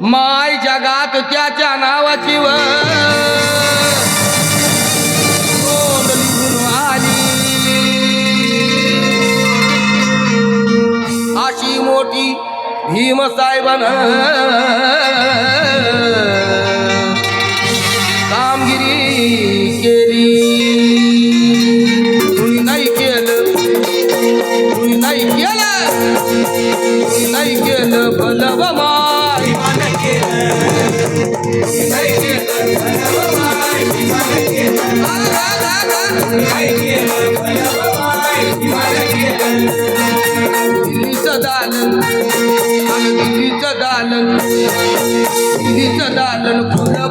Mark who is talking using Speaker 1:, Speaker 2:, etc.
Speaker 1: माय जगात त्याच्या नावाची नोंद लिहून आली? अशी मोठी भीमसाहेबान कामगिरी केली. कुणी नाही केलं. कुणी दालन आणि दालन दिल्लीचं दालन फुलं